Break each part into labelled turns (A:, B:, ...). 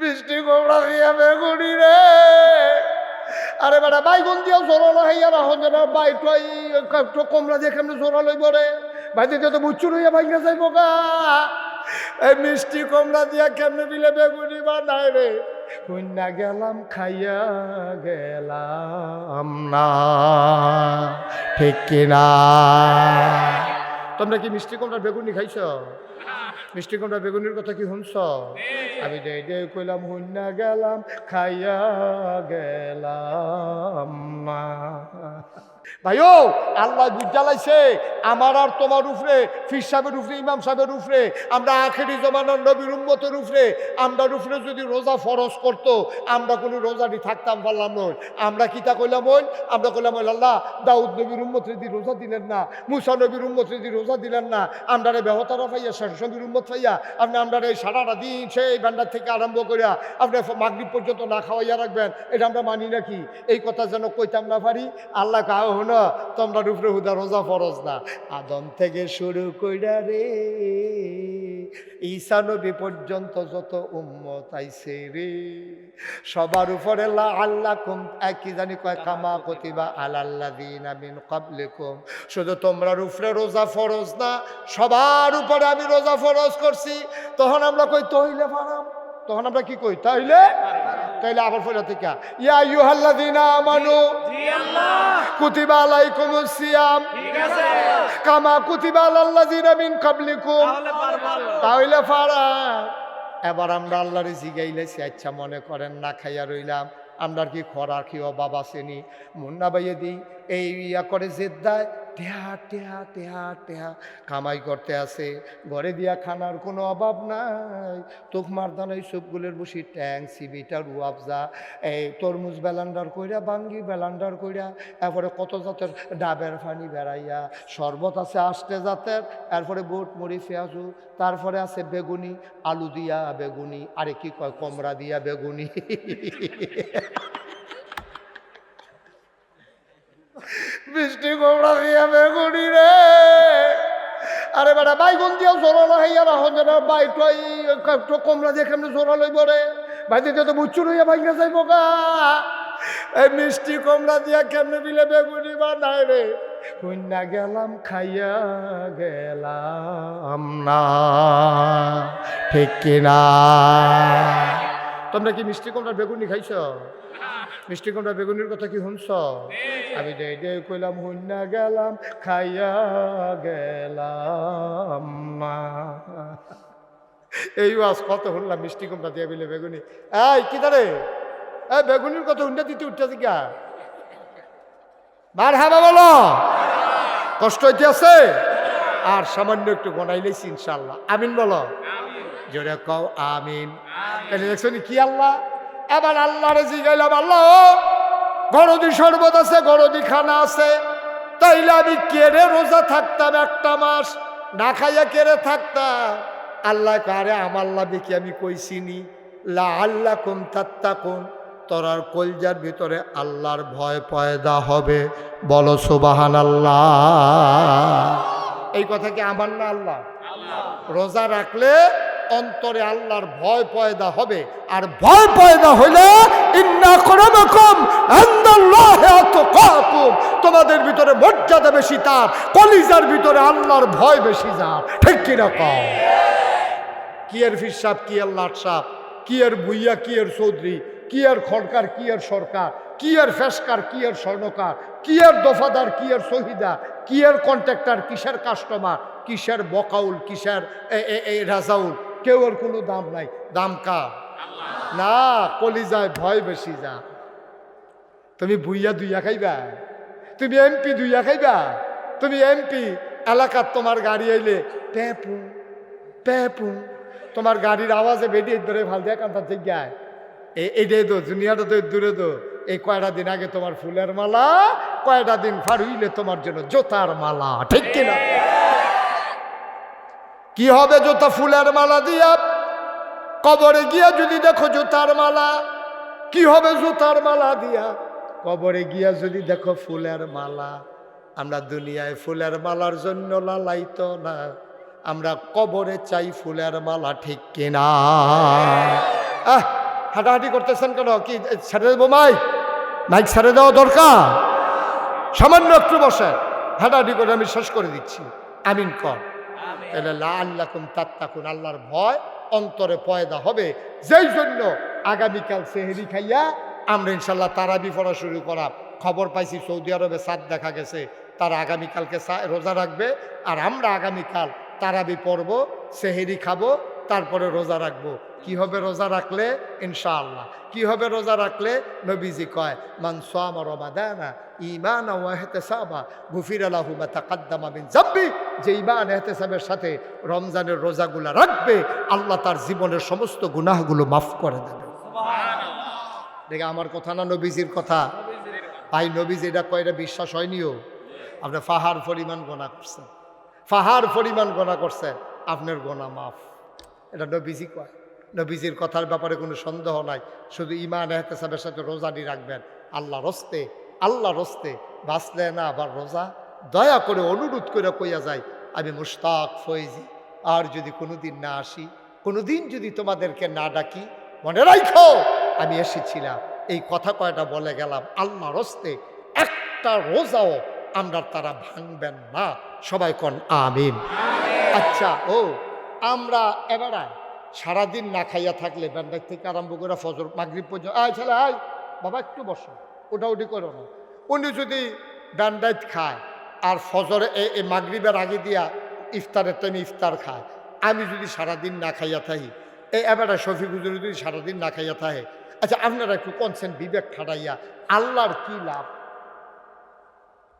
A: বৃষ্টি গোবরা দিয়া বেগুনি রে। আরে বেটা, বাইগুন দিয়া জোর লাগাইয়া রাখুন যেন বাইটাই একটু কমলা দিয়ে কেমনি জোর লইব রে। বাইতে তো বুচ্চু রইয়া বাইকে যাইব গা এই মিষ্টি কমলা দিয়া কেমনে দিলে বেগুনি বা নাই রে। কন্যা গেলাম, খাইয়া গেলাম না। ঠিক কিনা? তোমরা কি মিষ্টি কমলা বেগুনি খাইছ? মিষ্টি কুমড়া বেগুনের কথা কি শুনছ? আমি যে দেই কইলাম হুন্না গেলাম খাইয়া গেলাম না ভাইও, আল্লাহ বুঝালাইছে আমার আর তোমার উপরে ফির সাহেবের উপরে ইমাম সাহেবের উপরে আমরা আখেরি জমানার নবীর উম্মতের উপরে আমরা উপরে যদি রোজা ফরজ করত, আমরা কোনো রোজাটি থাকতাম পারলাম নয়। আমরা কিতা কইলাম ওই? আমরা কইলাম ওই, আল্লাহ, দাউদ নবীর উম্মত যদি রোজা দিলেন না, মুসা নবীর উম্মত যদি রোজা দিলেন না, আমরা রে বেহতারা পাইয়া শেষনবীর উম্মত পাইয়া, আপনি আমরা এই সারাটা দিন সেই ভান্ডার থেকে আরম্ভ করিয়া আপনি মাগরিব পর্যন্ত না খাওয়াইয়া রাখবেন, এটা আমরা মানি নাকি এই কথা যেন কইতাম না পারি, আল্লাহ কাহ হন, তোমরা উপরে হুদা রোজা ফরজ না। আদম থেকে শুরু কইরা রে, ঈসা নবী পর্যন্ত যত উম্মত আইছে রে, সবার উপরে আল্লাহ কুম কি জানি কয়, কামা কতিবা আলাল্লাদিন আমিন কাবলিকুম শুধু তোমরা উপরে রোজা ফরজ না, সবার উপরে আমি রোজা ফরজ করছি। তখন আমরা কই তহিলে ফারাম? তখন আমরা কি কই তাইলে তাইলে আবার ফেরা থেকে ইয়া ইউহাল্লাদিনা আমানু। কুতিবা আলাইকুমুস সিয়াম। কামা কুতিবা আলাল্লাযিনা মিন কাবলিকুম তাহলে ফারা। এবার আমরা আল্লাহর জিগাইলেছি আচ্ছা মনে করেন না খাইয়া রইলাম। আমরা কি খরার কি অভাব আসেনি মুন্না বাইয়ে দিই। এই ইয়া করে জেদ দেয় টেহা টেহা টেহা টেহা, কামাই করতে আসে। ঘরে দিয়া খানার কোনো অভাব নাই। তোকমার দানাই সবগুলোর বসি ট্যাং সিবিটা রুয়াবজা এই তরমুজ বেলান্ডার কইরা, বাঙ্গি বেলান্ডার কইরা, এরপরে কত জাতের ডাবের ফানি বেড়াইয়া, শরবত আছে আষ্টে জাতের, এরপরে বুট, মুড়ি, পেঁয়াজু, তারপরে আছে বেগুনি, আলু দিয়া বেগুনি, আরে কি কয় কমরা দিয়া বেগুনি। বৃষ্টি কমরা দিয়া বেগুনি রে। আরে বেটা, বাইগুন দিয়া জোরা লাগাইয়া রাখুন যেন বাইটাই একটু কমলা দিয়ে কেমনি জোরা লইব রে বাইতে তো বুচ্চু রইয়া বাইকে যাইব গা। এই মিষ্টি কমলা দিয়া কেমনে দিলে বেগুনি বা নাই রে। কন্যা গেলাম, খাইয়া গেলাম না, ঠিক কিনা। তোমরা কি মিষ্টি কমলা বেগুনি খাইছ? মিষ্টি কুমড়া বেগুনির কথা কি শুনছ? আমি যে যে কইলাম হুন্না গেলাম, খাইয়া গেলাম না এই আজ কত শুনলাম, মিষ্টি কুমড়া দিয়ে বিলে বেগুনি। এই, কি দারে এই, বেগুনির কত হুন্ডা দিতে উঠতেছে গা বার হাবা বলো। কষ্ট হইতে আছে আর সামান্য একটু গনাইলেছি ইনশাল্লাহ আমিন বলো। জোরে কও আমিন। তাহলে দেখছ নি কি আল্লাহ? এবার আল্লাহরে জিগাইলাম আল্লাহ গরদি শরবত আছে গরদি খানা আছে। তাইলে আমি কেড়ে রোজা থাকতাম একটা মাস না খাইয়া কেড়ে থাকতাম। আল্লাহ কারে আমার লাভে কি আমি কইছিনি লা আল্লাহ কোন কুম তাত্তাকুন তোরার কলজার ভিতরে আল্লাহর ভয় পয়দা হবে বলো সুবাহান আল্লাহ এই কথা কি আমার না আল্লাহ। রোজা রাখলে অন্তরে আল্লাহর ভয় পয়দা হবে আর ভয় পয়দা হইলে তোমাদের ভিতরে মর্যাদা বেশি তার কলিজার ভিতরে আল্লাহর ভয় বেশি যার ঠিক কি রকম কি এর ফিসাব কি এর লাট সাপ কি এর ভুইয়া কি এর চৌধুরী কি এর খড়কার কি এর সরকার কি এর ফেসকার কি এর স্বর্ণকার কি এর দফাদার কি এর শহীদা কি এর কন্ট্রাক্টর কিসের কাস্টমার কিসের বকাউল কিসের রাজাউল কেউ এর কোনো দাম নাই। দাম কার? না, কলিজায় ভয় বেশি যা। তুমি বুইয়া দুইয়া খাইবা? তুমি এমপি দুইয়া খাইবা? তুমি এমপি, এলাকার তোমার গাড়ি আইলে পেপু পেপু তোমার গাড়ির আওয়াজে বেরিয়ে ধরে ভালো দেয়া কান্তার জায়গায়। এইটাই তো দুনিয়াটা তো দূরে তো। এই কয়টা দিন আগে তোমার ফুলের মালা, কয়টা দিন ফার হইলে তোমার জন্য জোতার মালা, ঠিক কিনা? কি হবে জোতা ফুলের মালা দিয়া? কবরে গিয়া যদি দেখো জুতার মালা, কি হবে জুতার মালা দিয়া? কবরে গিয়া যদি দেখো ফুলের মালা, আমরা দুনিয়ায় ফুলের মালার জন্য লালাইত না। আমরা কবরে চাই ফুলের মালা, ঠিক কিনা? আহ, হাঁটাহাঁটি করতেছেন কেন? কি, ছেড়ে দেবো মাইক মাইক ছেড়ে দেওয়া দরকার? সামান্য একটু বসে হাঁটাহাঁটি করে আমি শেষ করে দিচ্ছি। আমিন কর। তাহলে তাত্তাকুন, আল্লাহর ভয় অন্তরে পয়দা হবে। যেই জন্য আগামীকাল সেহেরি খাইয়া আমরা ইনশাল্লাহ তারাবি পড়া শুরু করা। খবর পাইছি সৌদি আরবে সাদ দেখা গেছে, তারা আগামীকালকে রোজা রাখবে। আর আমরা আগামীকাল তারাবি পড়ব, সেহেরি খাব, তারপরে রোজা রাখব। কি হবে রোজা রাখলে? ইনশাআল্লাহ। কি হবে রোজা রাখলে? নবীজি কয়, মান সামা রমাদানা ঈমান ওয়া ইহতিসাবা গুফির তাকাদ্দামা মিন যাববি যে ঈমান ইহতিসাবের সাথে রমজানের রোজাগুলো রাখবে আল্লাহ তার জীবনের সমস্ত গুনাহগুলো মাফ করে দেবে। দেখে আমার কথা না নবীজির কথা? ভাই নবীজি এটা কয় এটা বিশ্বাস হয়নিও? আপনি ফাহার পরিমাণ গোনা করছেন। ফাহার পরিমাণ গোনা করছেন আপনার গোনা মাফ। এটা নবীজি কয়। নবীজির কথার ব্যাপারে কোনো সন্দেহ নাই। শুধু ইমান এহতেসাবের সাথে রোজাটি রাখবেন। আল্লাহ রস্তে আল্লাহ রস্তে বাঁচলে না আবার রোজা? দয়া করে অনুরোধ করে কইয়া যায় আমি মুশতাক ফয়েজি আর যদি কোনোদিন না আসি কোনোদিন যদি তোমাদেরকে না ডাকি মনে রাখো আমি এসেছিলাম। এই কথা কয়টা বলে গেলাম আল্লাহ রস্তে একটা রোজাও আমরা তারা ভাঙবেন না। সবাই কন আমিন। আচ্ছা ও আমরা এবারে সারাদিন না খাইয়া থাকলে ব্যান্ডার থেকে আরম্ভ করে ফজর মাগরিব পর্যন্ত আয় ছেলে আয়। বাবা একটু বসো। ওটা উঠি করো না। উনি যদি ব্যান্ডাইট খায় আর ফজরে এ- এ মাগরিবের আগে দিয়া ইফতারের টাইমে ইফতার খায়। আমি যদি সারাদিন না খাইয়া থাকি এই এবারে শফি যদি সারাদিন না খাইয়া থাকে আচ্ছা আপনারা একটু কনসেন বিবেক খাটাইয়া আল্লাহর কি লাভ?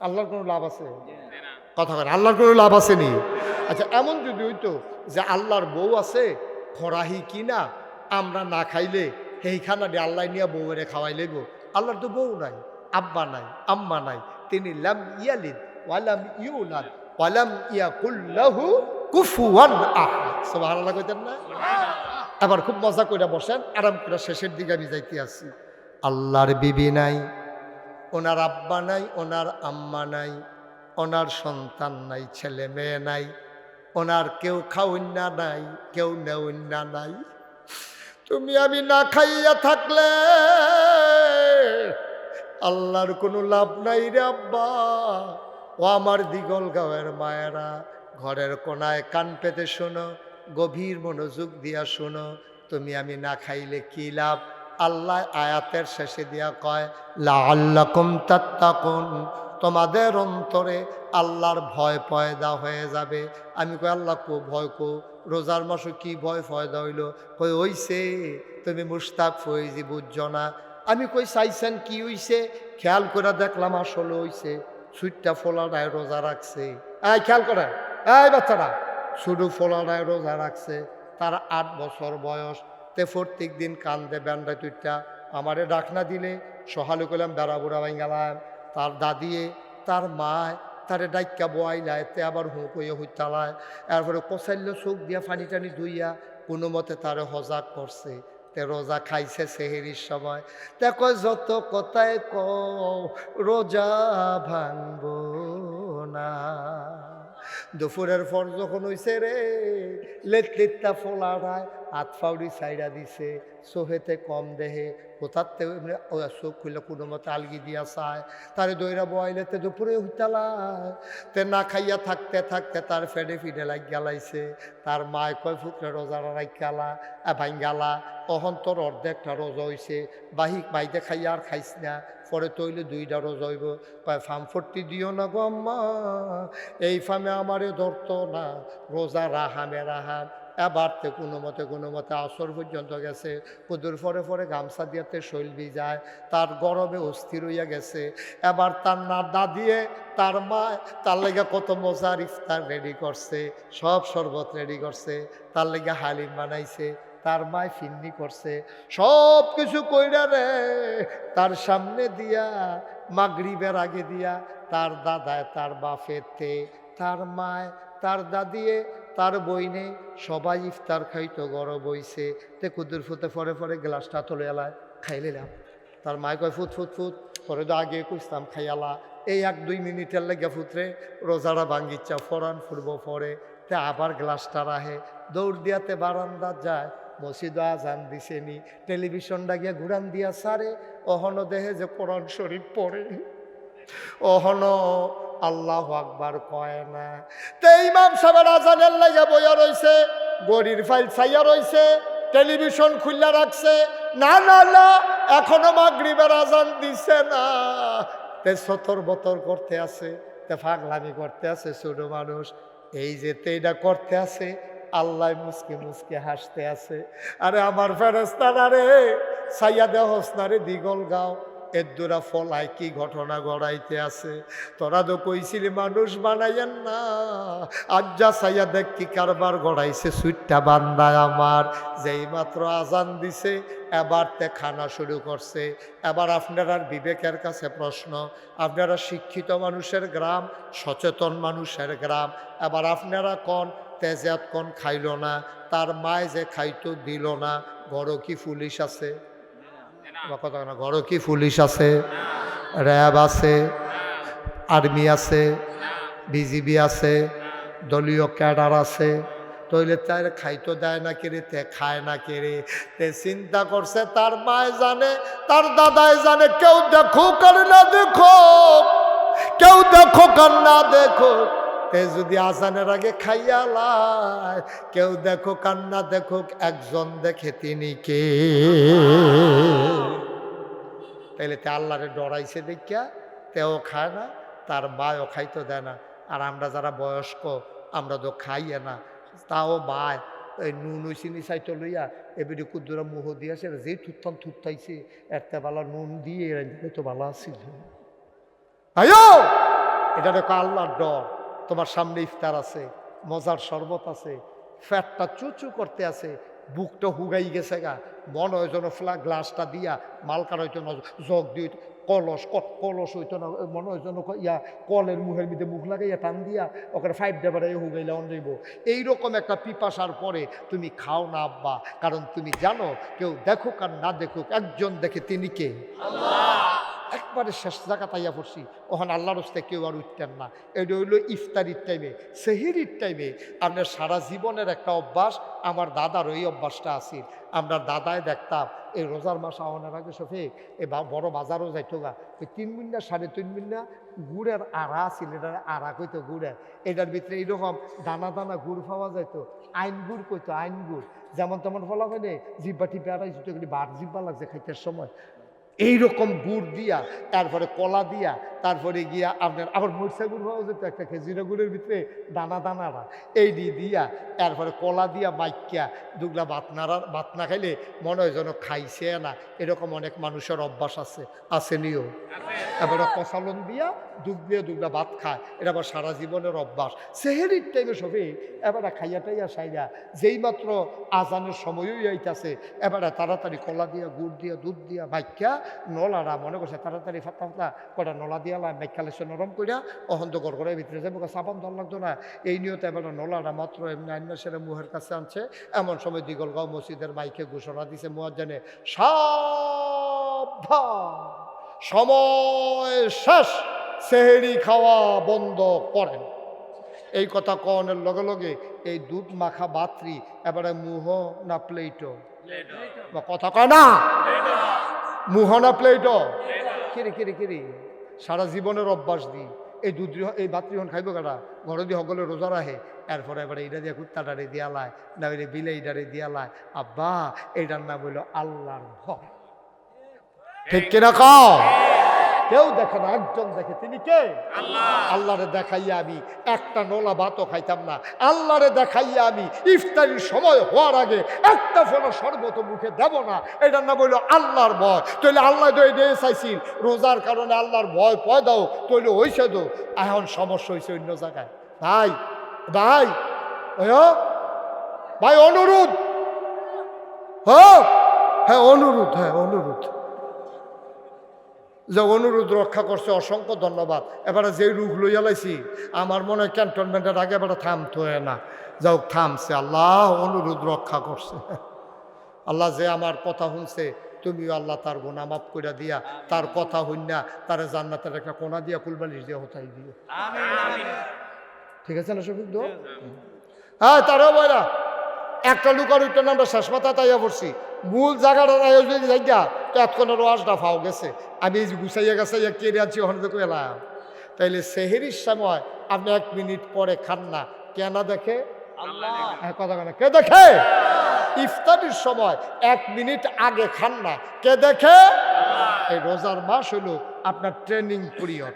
A: আল্লাহর কোনো লাভ আছে? কথা বলেন আল্লাহর কোনো লাভ আছে নি? আচ্ছা এমন যদি হইতো যে আল্লাহর বউ আছে, খরাহি কি না, আমরা না খাইলে সেইখানা দিয়ে আল্লাহ নিয়ে বউরে খাওয়াই লেব আল্লাহর তো বউ নাই, আব্বা নাই, আম্মা নাই, তিনি লাম ইয়ালিদ। ওয়ালাম ইউলাদ ওয়ালাম ইয়াকুল্লাহু কুফুয়ান আহাদ। সুবহানাল্লাহ কইতেন না? আবার খুব মজা করে বসেন আরাম করে শেষের দিকে আমি যাইতে আছি আল্লাহর বিবি নাই ওনার আব্বা নাই ওনার আম্মা নাই ওনার সন্তান নাই ছেলে মেয়ে নাই ওনার কেউ খাউন্না নাই কেউ নেউন্না নাই। তুমি আমি না খাইয়া থাকলে আল্লাহর কোনো লাভ নাই রে আব্বা। ও আমার দিগল গাঁয়ের মায়েরা, ঘরের কোনায় কান পেতে শোনো, গভীর মনোযোগ দিয়া শোনো, তুমি আমি না খাইলে কি লাভ? আল্লাহ আয়াতের শেষে দিয়া কয় লা আল্লাকুম তাত্তাকুন। তোমাদের অন্তরে আল্লাহর ভয় পয়দা হয়ে যাবে। আমি কই, আল্লাহ কো ভয় কো? রোজার মাসে কি ভয় ফয়দা হইল? কই হইছে তুমি মুস্তাক ফয়েজি বুঝছ না। আমি কই, চাইছেন কি হইছে? খেয়াল করে দেখলাম আসলে হইছে। সুইটটা ফোলাডায় রোজা রাখছে। এই, খেয়াল করেন এই, বাচ্চারা, শুধু ফোলাডায় রোজা রাখছে। তার আট বছর বয়স। তে প্রত্যেক দিন কান্দে, ব্যান্ডা তুইটা আমারে ডাকনা দিলে সহালু করলাম বেড়া বুড়া ভাই গেলাম। তার দাদিয়ে তার মায় তারে ডাইকা বয়াইলায়, তে আবার হুঁ কইয়া হুইতালায় এরপরে কষাইল চোখ দিয়া পানি টানি ধুইয়া কোনো মতে তারে হজাক করছে। তে রোজা খাইছে সেহেরির সময়। দেখো যত কথায় ক রোজা ভাঙব না। দুপুরের ফর যখন হইছে রে লেট লেটটা ফাউড়ি সাইডা দিছে, সোহেতে কম দেহে ও চোখ খুলে কোনো মতে আলগি দিয়া চায়। তারে দইরা বয়াইলে তে দুপুরে হইতালায় তে না খাইয়া থাকতে থাকতে তার ফেডে ফিডে লাগ গেলাইছে তার মায় কয় ফুটরে রোজারা রাখ গেলা ভাই গেলা অহন তোর অর্ধেকটা রোজা হইছে, বাহিক বাইতে খাইয়া আর খাইস না, পরে তৈলে দুইটা রোজা হইব। কয় ফার্ম ফর্তি দিও না গো আম্মা, এই ফার্মে আমারে ধরতো না, রোজা রাহামে রাহাম এবার তে কোনো মতে কোনো মতে আসর পর্যন্ত গেছে। কুদুর পরে পরে গামছা দিয়াতে শৈল যায়, তার গরমে অস্থির হইয়া গেছে। এবার তার না দাদিয়ে তার মা, তার লেগে কত মজার ইফতার রেডি করছে, সব শরবত রেডি করছে, তার লেগে হালিম বানাইছে, তার মায় ফিন্নি করছে। সব কিছু কইরা রে, তার সামনে দিয়া, মাগরিবের আগে দিয়া, তার দাদায় তার বাফেতে তার মায়, তার দাদিয়ে তার বইনে সবাই ইফতার খাইতো, গরম বইছে তে কুদুর ফুতে পরে পরে গ্লাসটা তুলে এলায় খাইলাম তার মায় কয় ফুট ফুট ফুট পরে তো আগে কুইসলাম খাইয়ালা এই এক দুই মিনিটের লেগে ফুতরে রোজারা ভাঙ্গিচ্ছা, ফরান ফুরবো পরে তে আবার গ্লাসটা রাহে। দৌড় দিয়াতে বারান্দা যায়, মসজিদ আজান দিছেনি টেলিভিশনটা গিয়ে ঘুরান দিয়া সারে, অহন দেহে যে কোরআন শরীফ পড়ে। অহন আল্লাহ আকবার কয় না। তে ইমাম সাহেবের আজানের লাগে বইয়া রইছে, গড়ির ফাইল ছাইয়া রইছে, টেলিভিশন খুললা রাখছে। না না না, এখনও মাগরিবের আজান দিছে না। তে সতর বতর করতে আছে, তে ফাগলামি করতে আছে ছোট মানুষ। এই যে তেইটা করতে আছে, আল্লাহ মুসকে মুসকে হাসতে আছে। আরে আমার ফেরেস্তানা রে সাইয়া দেহস না রে, দিগল গাও। এদুরা ফলায় কি ঘটনা গড়াইতে আছে? তোরা তো কইছিলি মানুষ বানাইয়েন না। আজ্জা সাইয়া দেখ কি কারবার গড়াইছে, সুইটটা বান্দায় আমার। যেই মাত্র আজান দিছে, এবার তে খানা শুরু করছে। এবার আপনার বিবেকের কাছে প্রশ্ন, আপনারা শিক্ষিত মানুষের গ্রাম, সচেতন মানুষের গ্রাম। এবার আপনারা কন তেজাত কন খাইল না, তার মায় যে খাইতো দিল না গড় কি পুলিশ আছে? ঘরও কি পুলিশ আছে? র্যাব আছে? আর্মি আছে? বিজিবি আছে? দলীয় ক্যাডার আছে? তৈলে তার খাইতো দেয় না কেড়ে, তে খায় না কেড়ে। তে চিন্তা করছে তার মায় জানে, তার দাদায় জানে, কেউ দেখো কার না দেখো কেউ দেখো কার না দেখো তে যদি আজানের আগে খাইয়া লাই, কেউ দেখো কান্না দেখো একজন দেখে তিনি কে? তাইলে তে আল্লাহরে ডরাইছে দেখিয়া তেও খায় না, তার মায়ও খাইতে দেয় না। আর আমরা যারা বয়স্ক, আমরা তো খাইয়ে না। তাও বায় এই নুন চিনি চাইতে লইয়া এবারে কুদ্দুরা মুহ দিয়েছে যে থুত্তান থুত্তাইছে, একটা বেলা নুন দিয়ে রাঁধিতে তো ভালো আছিল। আয়ো! এটা দেখো আল্লাহর ডর। তোমার সামনে ইফতার আছে, মজার শরবত আছে, ফ্যাটটা চুচু করতে আছে বুকটা হুগাই গেছে গা। মন হয় যেন ফ্লা গ্লাসটা দিয়া মালকার হইতো না জগ দিয়ে কলস কলস হইতো না, মনে হয় যেন ইয়া কলের মুখের মধ্যে মুখ লাগাইয়া টান দিয়া ওখানে ফাইভ ডেবারে হুগাইলে অন এইরকম একটা পিপাসার পরে তুমি খাও না আব্বা, কারণ তুমি জানো, কেউ দেখুক আর না দেখুক, একজন দেখে তিনি কে? একবারে শেষ জায়গা তাইয়া পড়ছি। ওখানে আল্লাহর হস্তে কেউ আর উঠতেন না। এটা হইল ইফতারির টাইমে সেহেরির টাইমে আপনার সারা জীবনের একটা অভ্যাস, আমার দাদার ওই অভ্যাসটা আছে। আমরা দাদায় দেখতাম, এই রোজার মাস আওয়ানোর আগে শফিক এই বড় বাজারও যাইতো গা। ওই তিন মিনিট, সাড়ে তিন মিনিট গুড়ের আড়া ছিল এটার আড়া কইতো গুড়ের। এটার ভিতরে এইরকম দানা দানা গুড় পাওয়া যাইতো। আইন গুড় কইতো, আইন গুড়। যেমন তেমন ফলা হয় জিব্বা টিপে এগুলি বার জিব্বা লাগছে খাইতে সময়। এইরকম গুড় দিয়া, তারপরে কলা দিয়া, তারপরে গিয়া আপনার, আবার মরসা গুড় পাওয়া যেত একটা খেজুরা গুড়ের ভিতরে দানা দানারা এই দিয়ে, তারপরে কলা দিয়া মাইকিয়া, দুগলা ভাত নাড়া ভাত না খাইলে মনে হয় যেন খাইছে না। এরকম অনেক মানুষের অভ্যাস আছে আসেনিও এবারে কষালন দিয়া, দুধ দিয়ে দুগলা ভাত খায়। এটা আবার সারা জীবনের অভ্যাস। সেহেরির টাইমে সবে এবারে খাইয়া টাইয়া সাইয়া যেই মাত্র আজানের সময়ই আইতাছে, এবারে তাড়াতাড়ি কলা দিয়া, গুড় দিয়া, দুধ দিয়া মাইকা নলারা মনে করছে তাড়াতাড়ি ফাতা ফাতা কটা নলা দিয়া লাই মাইকালে সে নরম করিয়া অহন্ত গড় করে ভিতরে যাব সাবান ধর লাগতো না। এই নিয়তে এবারে নলারা মাত্র এমনি আইন সেরে মুহের কাছে আনছে। এমন সময় দিগলগাঁও মসজিদের মাইকে ঘোষণা দিছে মুয়াজ্জানে সাবধান সময় শেষ সেহেরি খাওয়া বন্ধ করেন এই কথা কনের লগে লগে এই দুধ মাখা বাত্রি এবারে মুহ না প্লেটো কথা কয় না? মুহ প্লেট কিরে কিরে কিরে? সারা জীবনের অভ্যাস দি। এই দুধ এই ভাতৃহন খাইব কাটা ঘর দিয়ে সকলে রোজা রাখে। এরপরে এবারে এটা দিয়ে কুত্তাটারে দিয়া লাই না হইলে বিলাইটারে দিয়া লাই। আব্বা এটার নাম হইল আল্লাহর ভয় ঠিক কিনা কও? কেউ দেখে না একজন দেখে। তিনি কে? আল্লাহরে দেখাইয়া আমি একটা নোলা ভাতও খাইতাম না। আল্লাহরে দেখাইয়া আমি ইফতারির সময় হওয়ার আগে একটা ফোনা শরবত মুখে দেব না। এটার না হইল আল্লাহর ভয়। তৈলে আল্লাহ তো এটা চাইছিল। রোজার কারণে আল্লাহর ভয় পয় দাও তৈলে হইছে তো। এখন সমস্যা হয়েছে অন্য জায়গায়। ভাই ভাই ভাই অনুরোধ। হ্যাঁ হ্যাঁ অনুরোধ হ্যাঁ অনুরোধ। যে অনুরোধ রক্ষা করছে অসংখ্য ধন্যবাদ। এবারে যে রূপ লইয়া লাইছি আমার মনে হয় ক্যান্টনমেন্টের আগে এবারে থামতে হয় না। যাও থামছে। আল্লাহ অনুরোধ রক্ষা করছে। আল্লাহ যে আমার কথা শুনছে তুমিও আল্লাহ তার গোনা মাফ করে দিয়া তার কথা হইনা তার জান্নাতের একটা কোনা দিয়া কুলবালিশ দিয়া হতাই দিও। ঠিক আছে না সফিক দো? হ্যাঁ তারও বয়রা একটা লুকার উঠতে না আমরা শেষ মাথা তাইয়া পড়ছি। মূল জায়গাটা নাই যদি জায়গা তো এতক্ষণের ওয়াজটা ফাও গেছে। আমি এই যে গুছাইয়া গেছে কেড়ে আছি ওখানে তো এলাম তাইলে সেহেরির সময় আপনি এক মিনিট পরে খান না। কেন দেখে? হ্যাঁ, কথা কেন কে দেখে? ইফতারির সময় এক মিনিট আগে খান না। কে দেখে? এই রোজার মাস হলো আপনার ট্রেনিং পিরিয়ড।